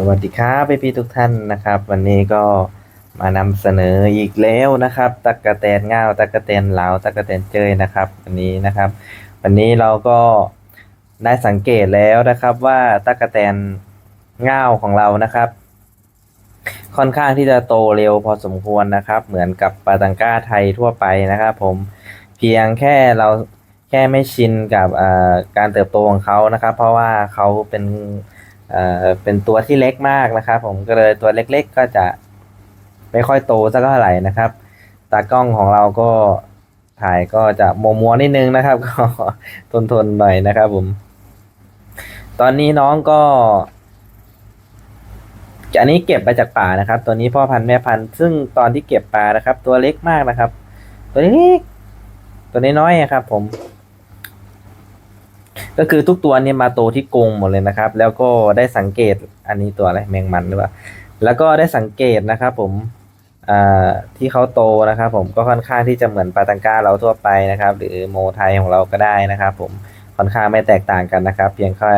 สวัสดีครับพี่พี่ๆทุกท่านนะครับ วันนี้ก็มานำเสนออีกแล้วนะครับตะกะแตนง่าวตะกะแตนเหลาตะกะแตนเจยนะครับ วันนี้นะครับ วันนี้เราก็ได้สังเกตแล้วนะครับว่าตะกะแตนง่าวของเรานะครับ ค่อนข้างที่จะโตเร็วพอสมควรนะครับ เหมือนกับปาตังก้าไทยทั่วไปนะครับ ผมเพียงแค่เราแค่ไม่ชินกับการเติบโตของเขานะครับ เพราะว่าเขาเป็น เอ่อเป็นตัวที่เล็กมากนะครับ ผมก็เลยตัวเล็กๆก็จะไม่ค่อยโตสักเท่าไหร่นะครับตากล้องของเราก็ถ่ายก็จะมัวมัวๆนิดนึงนะครับ ก็ทนทนๆหน่อยนะครับผม ตอนนี้น้องก็อันนี้เก็บมาจากป่านะครับ ตัวนี้พ่อพันธุ์แม่พันธุ์ซึ่งตอนที่เก็บปลานะครับ ตัวเล็กมากนะครับ ตัวเล็กตัวน้อยๆอะครับ ผม ก็คือทุกตัวเนี่ยมาโตที่กรงหมดเลยนะครับ แล้วก็ได้สังเกตอันนี้ตัวอะไรแมงมันหรือเปล่าแล้วก็ได้สังเกตนะครับ ผมที่เขาโตนะครับผมก็ค่อนข้างที่จะเหมือนปาตังก้าเราทั่วไปนะครับ หรือโมไทยของเราก็ได้นะครับ ผมค่อนข้างไม่แตกต่างกันนะครับ เพียงแค่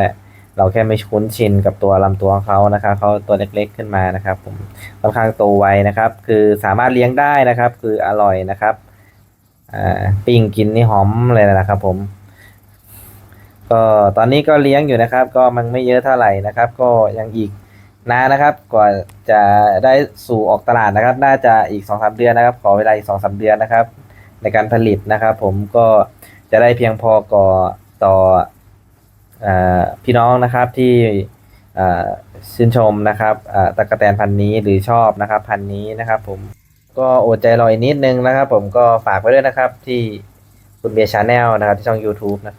เราแค่ไม่คุ้นชินกับตัวลำตัวของเขานะครับเขาตัวเล็กๆขึ้นมานะครับ ผมค่อนข้างโตไวนะครับ คือสามารถเลี้ยงได้นะครับ คืออร่อยนะครับปิ้งกินนี่หอมเลยนะครับ ผม ก็ตอนนี้ก็เลี้ยงอยู่นะครับ ก็มันไม่เยอะเท่าไหร่นะครับ ก็ยังอีกนานนะครับกว่าจะได้สู่ออกตลาดนะครับ น่าจะอีกสองสามเดือนนะครับ ขอเวลาอีกสองสามเดือนนะครับ ในการผลิตนะครับ ผมก็จะได้เพียงพอก่อต่ออพี่น้องนะครับที่ชื่นชมนะครับตะกะแตนพันนี้หรือชอบนะครับพันนี้นะครับ ผมก็อดใจรออีกนิดนึงนะครับ ผมก็ฝากไว้ด้วยนะครับที่คุณเบียร์ชาแนลนะครับที่ช่อง YouTube นะครับ